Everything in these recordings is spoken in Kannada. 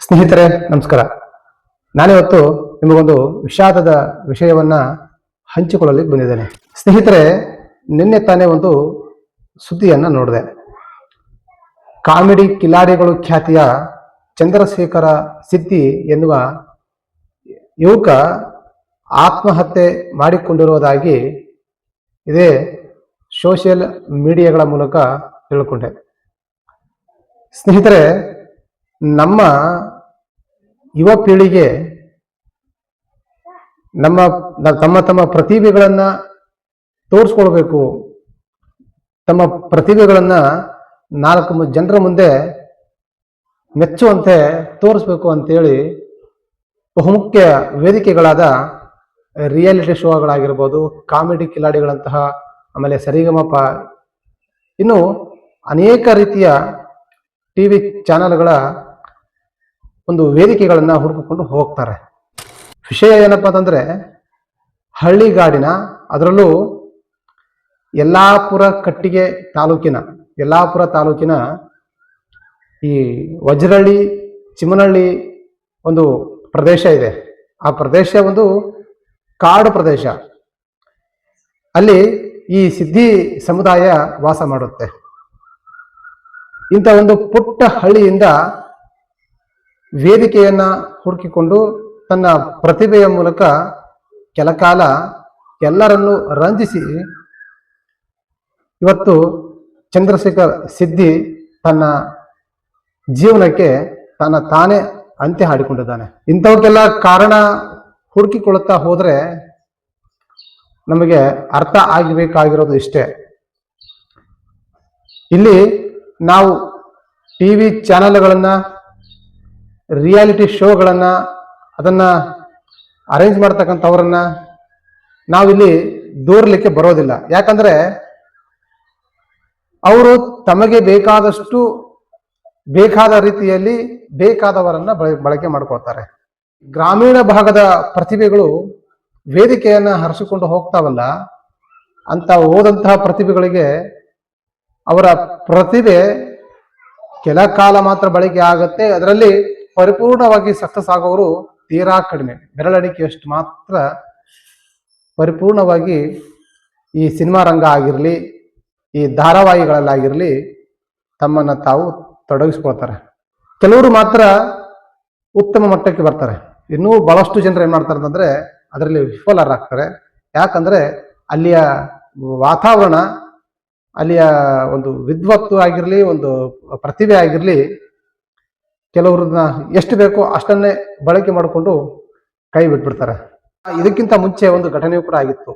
ಸ್ನೇಹಿತರೆ, ನಮಸ್ಕಾರ. ನಾನಿವತ್ತು ನಿಮಗೊಂದು ವಿಷಾದದ ವಿಷಯವನ್ನ ಹಂಚಿಕೊಳ್ಳಲಿಕ್ಕೆ ಬಂದಿದ್ದೇನೆ. ಸ್ನೇಹಿತರೆ, ನಿನ್ನೆ ತಾನೇ ಒಂದು ಸುದ್ದಿಯನ್ನ ನೋಡಿದೆ. ಕಾಮಿಡಿ ಕಿಲಾಡಿಗಳು ಖ್ಯಾತಿಯ ಚಂದ್ರಶೇಖರ ಸಿದ್ದಿ ಎನ್ನುವ ಯುವಕ ಆತ್ಮಹತ್ಯೆ ಮಾಡಿಕೊಂಡಿರುವುದಾಗಿ ಇದೇ ಸೋಷಿಯಲ್ ಮೀಡಿಯಾಗಳ ಮೂಲಕ ತಿಳ್ಕೊಂಡೆ. ಸ್ನೇಹಿತರೆ ನಮ್ಮ ಯುವ ಪೀಳಿಗೆ ನಮ್ಮ ತಮ್ಮ ತಮ್ಮ ಪ್ರತಿಭೆಗಳನ್ನು ತೋರಿಸ್ಕೊಳ್ಬೇಕು ತಮ್ಮ ಪ್ರತಿಭೆಗಳನ್ನು ನಾಲ್ಕು ಜನರ ಮುಂದೆ ಮೆಚ್ಚುವಂತೆ ತೋರಿಸ್ಬೇಕು ಅಂತೇಳಿ ಬಹುಮುಖ್ಯ ವೇದಿಕೆಗಳಾದ ರಿಯಾಲಿಟಿ ಶೋಗಳಾಗಿರ್ಬೋದು, ಕಾಮಿಡಿ ಕಿಲಾಡಿಗಳಂತಹ ಆಮೇಲೆ ಸರಿಗಮಪ, ಇನ್ನು ಅನೇಕ ರೀತಿಯ ಟಿ ವಿ ಚಾನೆಲ್ಗಳ ಒಂದು ವೇದಿಕೆಗಳನ್ನು ಹುಡುಕಿಕೊಂಡು ಹೋಗ್ತಾರೆ. ವಿಷಯ ಏನಪ್ಪ ಅಂತಂದ್ರೆ ಹಳ್ಳಿಗಾಡಿನ ಅದರಲ್ಲೂ ಯಲ್ಲಾಪುರ ಕಟ್ಟಿಗೆ ತಾಲೂಕಿನ, ಯಲ್ಲಾಪುರ ತಾಲೂಕಿನ ಈ ವಜ್ರಹಳ್ಳಿ ಚಿಮನಹಳ್ಳಿ ಒಂದು ಪ್ರದೇಶ ಇದೆ. ಆ ಪ್ರದೇಶ ಒಂದು ಕಾಡು ಪ್ರದೇಶ. ಅಲ್ಲಿ ಈ ಸಿದ್ಧಿ ಸಮುದಾಯ ವಾಸ ಮಾಡುತ್ತೆ. ಇಂಥ ಒಂದು ಪುಟ್ಟ ಹಳ್ಳಿಯಿಂದ ವೇದಿಕೆಯನ್ನ ಹುಡುಕಿಕೊಂಡು ತನ್ನ ಪ್ರತಿಭೆಯ ಮೂಲಕ ಕೆಲಕಾಲ ಎಲ್ಲರನ್ನು ರಂಜಿಸಿ ಇವತ್ತು ಚಂದ್ರಶೇಖರ್ ಸಿದ್ದಿ ತನ್ನ ಜೀವನಕ್ಕೆ ತನ್ನ ತಾನೇ ಅಂತ್ಯ ಹಾಡಿಕೊಂಡಿದ್ದಾನೆ. ಇಂಥವಕ್ಕೆಲ್ಲ ಕಾರಣ ಹುಡುಕಿಕೊಳ್ಳುತ್ತಾ ಹೋದರೆ ನಮಗೆ ಅರ್ಥ ಆಗಬೇಕಾಗಿರೋದು ಇಷ್ಟೇ. ಇಲ್ಲಿ ನಾವು ಟಿ ವಿ ಚಾನೆಲ್ಗಳನ್ನ ರಿಯಾಲಿಟಿ ಶೋಗಳನ್ನು, ಅದನ್ನು ಅರೇಂಜ್ ಮಾಡ್ತಕ್ಕಂಥವ್ರನ್ನ ನಾವಿಲ್ಲಿ ದೂರಲಿಕ್ಕೆ ಬರೋದಿಲ್ಲ. ಯಾಕಂದರೆ ಅವರು ತಮಗೆ ಬೇಕಾದಷ್ಟು, ಬೇಕಾದ ರೀತಿಯಲ್ಲಿ ಬೇಕಾದವರನ್ನ ಬಳ- ಬಳಕೆ ಮಾಡ್ಕೊಳ್ತಾರೆ. ಗ್ರಾಮೀಣ ಭಾಗದ ಪ್ರತಿಭೆಗಳು ವೇದಿಕೆಯನ್ನು ಹರಿಸಿಕೊಂಡು ಹೋಗ್ತಾವಲ್ಲ, ಅಂತ ಹೋದಂತಹ ಪ್ರತಿಭೆಗಳಿಗೆ ಅವರ ಪ್ರತಿಭೆ ಕೆಲ ಕಾಲ ಮಾತ್ರ ಬಳಕೆ ಆಗುತ್ತೆ. ಅದರಲ್ಲಿ ಪರಿಪೂರ್ಣವಾಗಿ ಸಕ್ಸಸ್ ಆಗೋರು ತೀರಾ ಕಡಿಮೆ. ಬೆರಳೆಣಿಕೆಯಷ್ಟು ಮಾತ್ರ ಪರಿಪೂರ್ಣವಾಗಿ ಈ ಸಿನಿಮಾ ರಂಗ ಆಗಿರಲಿ, ಈ ಧಾರಾವಾಹಿಗಳಲ್ಲಾಗಿರಲಿ ತಮ್ಮನ್ನು ತಾವು ತೊಡಗಿಸ್ಕೊಳ್ತಾರೆ. ಕೆಲವರು ಮಾತ್ರ ಉತ್ತಮ ಮಟ್ಟಕ್ಕೆ ಬರ್ತಾರೆ. ಇನ್ನೂ ಬಹಳಷ್ಟು ಜನರು ಏನು ಮಾಡ್ತಾರೆ ಅಂತಂದರೆ ಅದರಲ್ಲಿ ವಿಫಲರಾಗ್ತಾರೆ. ಯಾಕಂದರೆ ಅಲ್ಲಿಯ ವಾತಾವರಣ, ಅಲ್ಲಿಯ ಒಂದು ವಿದ್ವತ್ತು ಆಗಿರಲಿ, ಒಂದು ಪ್ರತಿಭೆ ಆಗಿರ್ಲಿ ಕೆಲವ್ರನ್ನ ಎಷ್ಟು ಬೇಕೋ ಅಷ್ಟನ್ನೇ ಬಳಕೆ ಮಾಡಿಕೊಂಡು ಕೈ ಬಿಟ್ಬಿಡ್ತಾರೆ. ಇದಕ್ಕಿಂತ ಮುಂಚೆ ಒಂದು ಘಟನೆಯೂ ಕೂಡ ಆಗಿತ್ತು.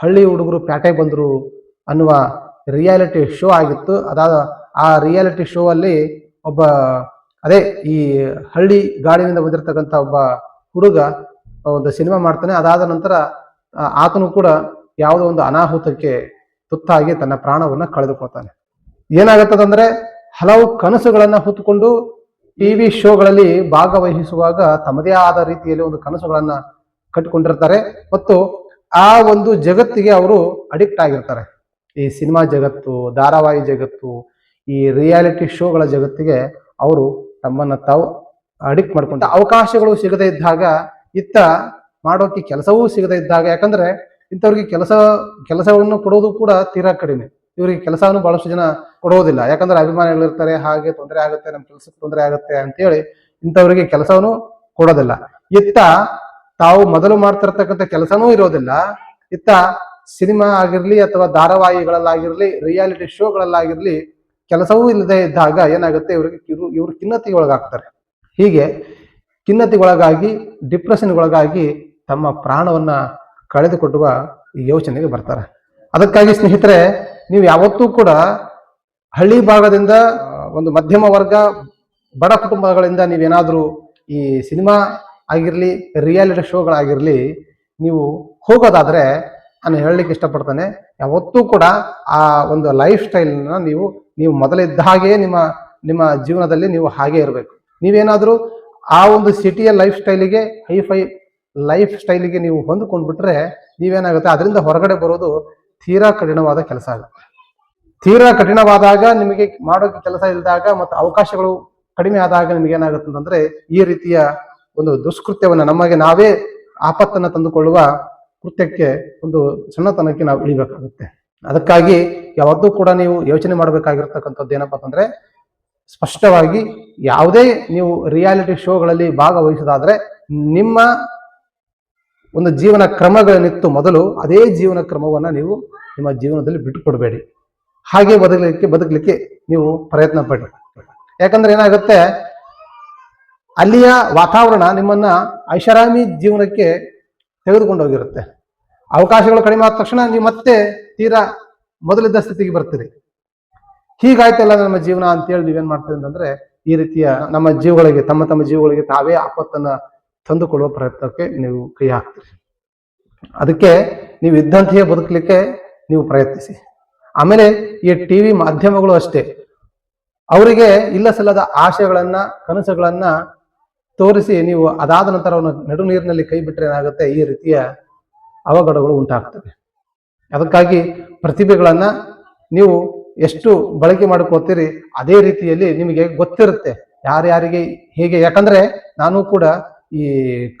ಹಳ್ಳಿ ಹುಡುಗರು ಪ್ಯಾಟೆಗೆ ಬಂದರು ಅನ್ನುವ ರಿಯಾಲಿಟಿ ಶೋ ಆಗಿತ್ತು. ಅದಾದ ಆ ರಿಯಾಲಿಟಿ ಶೋ ಅಲ್ಲಿ ಒಬ್ಬ, ಅದೇ ಈ ಹಳ್ಳಿ ಗಾಡಿನಿಂದ ಬಂದಿರತಕ್ಕಂಥ ಒಬ್ಬ ಹುಡುಗ ಒಂದು ಸಿನಿಮಾ ಮಾಡ್ತಾನೆ. ಅದಾದ ನಂತರ ಆತನು ಕೂಡ ಯಾವುದೋ ಒಂದು ಅನಾಹುತಕ್ಕೆ ತುತ್ತಾಗಿ ತನ್ನ ಪ್ರಾಣವನ್ನು ಕಳೆದುಕೊಳ್ತಾನೆ. ಏನಾಗುತ್ತದಂದ್ರೆ ಹಲವು ಕನಸುಗಳನ್ನ ಹೊತ್ತುಕೊಂಡು ಟಿವಿ ಶೋಗಳಲ್ಲಿ ಭಾಗವಹಿಸುವಾಗ ತಮ್ಮದೇ ಆದ ರೀತಿಯಲ್ಲಿ ಒಂದು ಕನಸುಗಳನ್ನ ಕಟ್ಟಿಕೊಂಡಿರ್ತಾರೆ. ಮತ್ತು ಆ ಒಂದು ಜಗತ್ತಿಗೆ ಅವರು ಅಡಿಕ್ಟ್ ಆಗಿರ್ತಾರೆ. ಈ ಸಿನಿಮಾ ಜಗತ್ತು, ಧಾರಾವಾಹಿ ಜಗತ್ತು, ಈ ರಿಯಾಲಿಟಿ ಶೋಗಳ ಜಗತ್ತಿಗೆ ಅವರು ತಮ್ಮನ್ನ ತಾವು ಅಡಿಕ್ಟ್ ಮಾಡ್ಕೊಂಡ ಅವಕಾಶಗಳು ಸಿಗದೇ ಇದ್ದಾಗ, ಇತ್ತ ಮಾಡೋಕೆ ಕೆಲಸವೂ ಸಿಗದೇ ಇದ್ದಾಗ, ಯಾಕಂದ್ರೆ ಇಂಥವ್ರಿಗೆ ಕೆಲಸ ಕೆಲಸವನ್ನು ಕೊಡೋದು ಕೂಡ ತೀರಾ ಕಡಿಮೆ. ಇವರಿಗೆ ಕೆಲಸವನ್ನು ಬಹಳಷ್ಟು ಜನ ಕೊಡೋದಿಲ್ಲ. ಯಾಕಂದ್ರೆ ಅಭಿಮಾನಿಗಳಿರ್ತಾರೆ, ಹಾಗೆ ತೊಂದರೆ ಆಗುತ್ತೆ ನಮ್ಮ ಕೆಲಸಕ್ಕೆ ತೊಂದರೆ ಆಗುತ್ತೆ ಅಂತೇಳಿ ಇಂಥವರಿಗೆ ಕೆಲಸವನ್ನು ಕೊಡೋದಿಲ್ಲ. ಇತ್ತ ತಾವು ಮೊದಲು ಮಾಡ್ತಿರ್ತಕ್ಕಂಥ ಕೆಲಸನೂ ಇರೋದಿಲ್ಲ. ಇತ್ತ ಸಿನಿಮಾ ಆಗಿರ್ಲಿ ಅಥವಾ ಧಾರಾವಾಹಿಗಳಲ್ಲಾಗಿರ್ಲಿ, ರಿಯಾಲಿಟಿ ಶೋಗಳಲ್ಲಾಗಿರ್ಲಿ ಕೆಲಸವೂ ಇಲ್ಲದೆ ಇದ್ದಾಗ ಏನಾಗುತ್ತೆ, ಇವರಿಗೆ ಇವರು ಇವರು ಖಿನ್ನತೆಗೆ ಒಳಗಾಗ್ತಾರೆ ಹೀಗೆ ಖಿನ್ನತೆಗೊಳಗಾಗಿ, ಡಿಪ್ರೆಷನ್ಗೊಳಗಾಗಿ ತಮ್ಮ ಪ್ರಾಣವನ್ನ ಕಳೆದುಕೊಡುವ ಯೋಚನೆಗೆ ಬರ್ತಾರೆ. ಅದಕ್ಕಾಗಿ ಸ್ನೇಹಿತರೆ ನೀವು ಯಾವತ್ತೂ ಕೂಡ ಹಳ್ಳಿ ಭಾಗದಿಂದ ಒಂದು ಮಧ್ಯಮ ವರ್ಗ, ಬಡ ಕುಟುಂಬಗಳಿಂದ ನೀವೇನಾದರೂ ಈ ಸಿನಿಮಾ ಆಗಿರಲಿ, ರಿಯಾಲಿಟಿ ಶೋಗಳಾಗಿರಲಿ, ನೀವು ಹೋಗೋದಾದರೆ ನಾನು ಹೇಳಲಿಕ್ಕೆ ಇಷ್ಟಪಡ್ತೇನೆ, ಯಾವತ್ತೂ ಕೂಡ ಆ ಒಂದು ಲೈಫ್ ಸ್ಟೈಲ್ನ ನೀವು ನೀವು ಮೊದಲಿದ್ದ ಹಾಗೆಯೇ ನಿಮ್ಮ ನಿಮ್ಮ ಜೀವನದಲ್ಲಿ ನೀವು ಹಾಗೆ ಇರಬೇಕು. ನೀವೇನಾದರೂ ಆ ಒಂದು ಸಿಟಿಯ ಲೈಫ್ ಸ್ಟೈಲಿಗೆ, ಹೈಫೈ ಲೈಫ್ ಸ್ಟೈಲಿಗೆ ನೀವು ಹೊಂದ್ಕೊಂಡ್ಬಿಟ್ರೆ ನೀವೇನಾಗುತ್ತೆ, ಅದರಿಂದ ಹೊರಗಡೆ ಬರೋದು ತೀರಾ ಕಠಿಣವಾದ ಕೆಲಸ ಆಗುತ್ತೆ. ತೀರಾ ಕಠಿಣವಾದಾಗ ನಿಮಗೆ ಮಾಡೋಕೆ ಕೆಲಸ ಇಲ್ಲದಾಗ ಮತ್ತು ಅವಕಾಶಗಳು ಕಡಿಮೆ ಆದಾಗ ನಿಮಗೆ ಏನಾಗುತ್ತೆ ಅಂತಂದ್ರೆ ಈ ರೀತಿಯ ಒಂದು ದುಷ್ಕೃತ್ಯವನ್ನು ನಮಗೆ ನಾವೇ ಆಪತ್ತನ್ನ ತಂದುಕೊಳ್ಳುವ ಕೃತ್ಯಕ್ಕೆ ಒಂದು ಸಣ್ಣತನಕ್ಕೆ ನಾವು ಇಳಿಬೇಕಾಗುತ್ತೆ. ಅದಕ್ಕಾಗಿ ಯಾವತ್ತೂ ಕೂಡ ನೀವು ಯೋಚನೆ ಮಾಡಬೇಕಾಗಿರ್ತಕ್ಕಂಥದ್ದು ಏನಪ್ಪಾ ಅಂತಂದ್ರೆ ಸ್ಪಷ್ಟವಾಗಿ ಯಾವುದೇ ನೀವು ರಿಯಾಲಿಟಿ ಶೋಗಳಲ್ಲಿ ಭಾಗವಹಿಸೋದಾದ್ರೆ ನಿಮ್ಮ ಒಂದು ಜೀವನ ಕ್ರಮಗಳನ್ನಿತ್ತು ಮೊದಲು ಅದೇ ಜೀವನ ಕ್ರಮವನ್ನು ನೀವು ನಿಮ್ಮ ಜೀವನದಲ್ಲಿ ಬಿಟ್ಟುಕೊಡ್ಬೇಡಿ. ಹಾಗೆ ಬದುಕಲಿಕ್ಕೆ ಬದುಕಲಿಕ್ಕೆ ನೀವು ಪ್ರಯತ್ನ ಪಡಿ ಯಾಕಂದ್ರೆ ಏನಾಗುತ್ತೆ? ಅಲ್ಲಿಯ ವಾತಾವರಣ ನಿಮ್ಮನ್ನ ಐಷಾರಾಮಿ ಜೀವನಕ್ಕೆ ತೆಗೆದುಕೊಂಡು ಹೋಗಿರುತ್ತೆ. ಅವಕಾಶಗಳು ಕಡಿಮೆ ಆದ ತಕ್ಷಣ ನೀವು ಮತ್ತೆ ತೀರಾ ಮೊದಲಿದ್ದ ಸ್ಥಿತಿಗೆ ಬರ್ತೀರಿ. ಹೀಗಾಯ್ತಲ್ಲ ನಮ್ಮ ಜೀವನ ಅಂತೇಳಿ ನೀವೇನ್ ಮಾಡ್ತೀರಿ ಅಂತಂದ್ರೆ, ಈ ರೀತಿಯ ನಮ್ಮ ಜೀವಗಳಿಗೆ, ತಮ್ಮ ತಮ್ಮ ಜೀವಗಳಿಗೆ ತಾವೇ ಆಪತ್ತನ್ನ ತಂದುಕೊಳ್ಳುವ ಪ್ರಯತ್ನಕ್ಕೆ ನೀವು ಕೈ ಹಾಕ್ತೀರಿ ಅದಕ್ಕೆ ನೀವು ಇದ್ದಂತೆಯೇ ಬದುಕಲಿಕ್ಕೆ ನೀವು ಪ್ರಯತ್ನಿಸಿ. ಆಮೇಲೆ ಈ ಟಿವಿ ಮಾಧ್ಯಮಗಳು ಅಷ್ಟೇ. ಅವರಿಗೆ ಇಲ್ಲ ಸಲ್ಲದ ಆಶಯಗಳನ್ನ ಕನಸುಗಳನ್ನ ತೋರಿಸಿ ನೀವು ಅದಾದ ನಂತರ ಅವನ ನಡು ನೀರಿನಲ್ಲಿ ಕೈ ಬಿಟ್ಟರೆ ಏನಾಗುತ್ತೆ? ಈ ರೀತಿಯ ಅವಘಡಗಳು ಉಂಟಾಗ್ತವೆ. ಅದಕ್ಕಾಗಿ ಪ್ರತಿಭೆಗಳನ್ನ ನೀವು ಎಷ್ಟು ಬಳಕೆ ಮಾಡ್ಕೋತೀರಿ, ಅದೇ ರೀತಿಯಲ್ಲಿ ನಿಮಗೆ ಗೊತ್ತಿರುತ್ತೆ ಯಾರ್ಯಾರಿಗೆ ಹೇಗೆ. ಯಾಕಂದ್ರೆ ನಾನು ಕೂಡ ಈ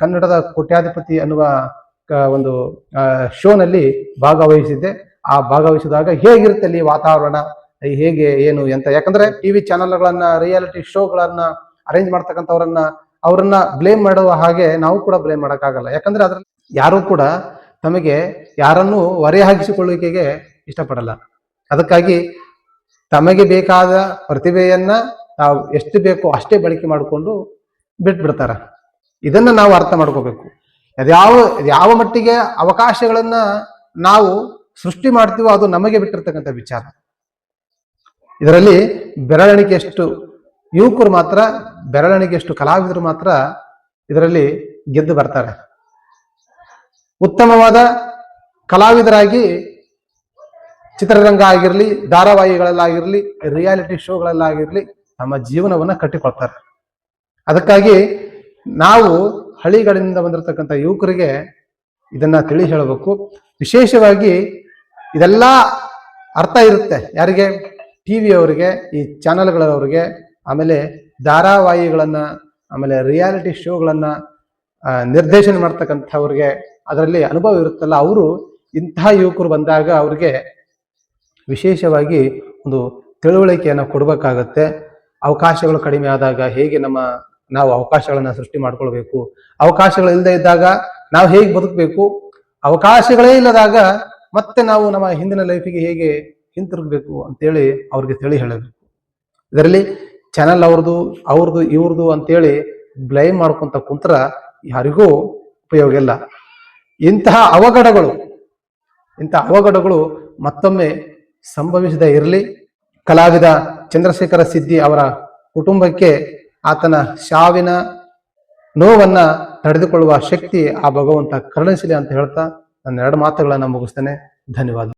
ಕನ್ನಡದ ಕೋಟ್ಯಾಧಿಪತಿ ಅನ್ನುವ ಒಂದು ಶೋನಲ್ಲಿ ಭಾಗವಹಿಸಿದ್ದೆ. ಆ ಭಾಗವಹಿಸಿದಾಗ ಹೇಗಿರುತ್ತೆ ಅಲ್ಲಿ ವಾತಾವರಣ? ಹೇಗೆ, ಏನು ಎಂತ? ಯಾಕಂದ್ರೆ ಟಿವಿ ಚಾನೆಲ್ಗಳನ್ನ ರಿಯಾಲಿಟಿ ಶೋಗಳನ್ನ ಅರೇಂಜ್ ಮಾಡ್ತಕ್ಕಂಥವ್ರನ್ನ, ಅವರನ್ನ ಬ್ಲೇಮ್ ಮಾಡುವ ಹಾಗೆ ನಾವು ಕೂಡ ಬ್ಲೇಮ್ ಮಾಡೋಕ್ಕಾಗಲ್ಲ. ಯಾಕಂದ್ರೆ ಅದ್ರಲ್ಲಿ ಯಾರು ಕೂಡ ತಮಗೆ ಯಾರನ್ನು ಹೊರೆ ಹಾಕಿಸಿಕೊಳ್ಳುವಿಕೆಗೆ ಇಷ್ಟಪಡಲ್ಲ. ಅದಕ್ಕಾಗಿ ತಮಗೆ ಬೇಕಾದ ಪ್ರತಿಭೆಯನ್ನ ತಾವು ಎಷ್ಟು ಬೇಕೋ ಅಷ್ಟೇ ಬಳಕೆ ಮಾಡಿಕೊಂಡು ಬಿಟ್ಬಿಡ್ತಾರೆ. ಇದನ್ನ ನಾವು ಅರ್ಥ ಮಾಡ್ಕೋಬೇಕು. ಅದ್ಯಾವ ಯಾವ ಮಟ್ಟಿಗೆ ಅವಕಾಶಗಳನ್ನ ನಾವು ಸೃಷ್ಟಿ ಮಾಡ್ತೀವೋ ಅದು ನಮಗೆ ಬಿಟ್ಟಿರ್ತಕ್ಕಂಥ ವಿಚಾರ. ಇದರಲ್ಲಿ ಬೆರಳೆಣಿಕೆಯಷ್ಟು ಯುವಕರು ಮಾತ್ರ, ಬೆರಳೆಣಿಕೆಯಷ್ಟು ಕಲಾವಿದರು ಮಾತ್ರ ಇದರಲ್ಲಿ ಗೆದ್ದು ಬರ್ತಾರೆ. ಉತ್ತಮವಾದ ಕಲಾವಿದರಾಗಿ ಚಿತ್ರರಂಗ ಆಗಿರಲಿ ಧಾರಾವಾಹಿಗಳಲ್ಲಾಗಿರಲಿ, ರಿಯಾಲಿಟಿ ಶೋಗಳಲ್ಲಾಗಿರಲಿ ನಮ್ಮ ಜೀವನವನ್ನ ಕಟ್ಟಿಕೊಳ್ತಾರೆ. ಅದಕ್ಕಾಗಿ ನಾವು ಹಳ್ಳಿಗಳಿಂದ ಬಂದಿರತಕ್ಕಂಥ ಯುವಕರಿಗೆ ಇದನ್ನ ತಿಳಿ ಹೇಳಬೇಕು. ವಿಶೇಷವಾಗಿ ಇದೆಲ್ಲ ಅರ್ಥ ಇರುತ್ತೆ. ಯಾರಿಗೆ? ಟಿವಿ ಅವರಿಗೆ, ಈ ಚಾನಲ್ಗಳವ್ರಿಗೆ, ಆಮೇಲೆ ಧಾರಾವಾಹಿಗಳನ್ನ, ಆಮೇಲೆ ರಿಯಾಲಿಟಿ ಶೋಗಳನ್ನ ನಿರ್ದೇಶನ ಮಾಡ್ತಕ್ಕಂಥವ್ರಿಗೆ ಅದರಲ್ಲಿ ಅನುಭವ ಇರುತ್ತಲ್ಲ, ಅವರು ಇಂತಹ ಯುವಕರು ಬಂದಾಗ ಅವ್ರಿಗೆ ವಿಶೇಷವಾಗಿ ಒಂದು ತಿಳುವಳಿಕೆಯನ್ನು ಕೊಡಬೇಕಾಗತ್ತೆ. ಅವಕಾಶಗಳು ಕಡಿಮೆ ಆದಾಗ ಹೇಗೆ ನಮ್ಮ, ನಾವು ಅವಕಾಶಗಳನ್ನು ಸೃಷ್ಟಿ ಮಾಡ್ಕೊಳ್ಬೇಕು? ಅವಕಾಶಗಳು ಇಲ್ಲದೆ ಇದ್ದಾಗ ನಾವು ಹೇಗೆ ಬದುಕಬೇಕು? ಅವಕಾಶಗಳೇ ಇಲ್ಲದಾಗ ಮತ್ತೆ ನಾವು ನಮ್ಮ ಹಿಂದಿನ ಲೈಫಿಗೆ ಹೇಗೆ ಹಿಂತಿರುಗಬೇಕು ಅಂತೇಳಿ ಅವ್ರಿಗೆ ತಿಳಿ ಹೇಳಬೇಕು. ಇದರಲ್ಲಿ ಚಾನಲ್ ಅವ್ರದ್ದು ಅವ್ರದ್ದು, ಇವ್ರದ್ದು ಅಂತೇಳಿ ಬ್ಲೈಮ್ ಮಾಡ್ಕೊಂತ ಕುಂತ್ರ ಯಾರಿಗೂ ಉಪಯೋಗ ಇಲ್ಲ. ಇಂತಹ ಅವಘಡಗಳು ಇಂತಹ ಅವಘಡಗಳು ಮತ್ತೊಮ್ಮೆ ಸಂಭವಿಸದ ಇರಲಿ. ಕಲಾವಿದ ಚಂದ್ರಶೇಖರ ಸಿದ್ದಿ ಅವರ ಕುಟುಂಬಕ್ಕೆ ಆತನ ಶಾವಿನ ನೋವನ್ನ ತಡೆದುಕೊಳ್ಳುವ ಶಕ್ತಿ ಆ ಭಗವಂತ ಕರುಣಿಸಲಿ ಅಂತ ಹೇಳ್ತಾ ನನ್ನ ಎರಡು ಮಾತುಗಳನ್ನು ಮುಗಿಸ್ತೇನೆ. ಧನ್ಯವಾದ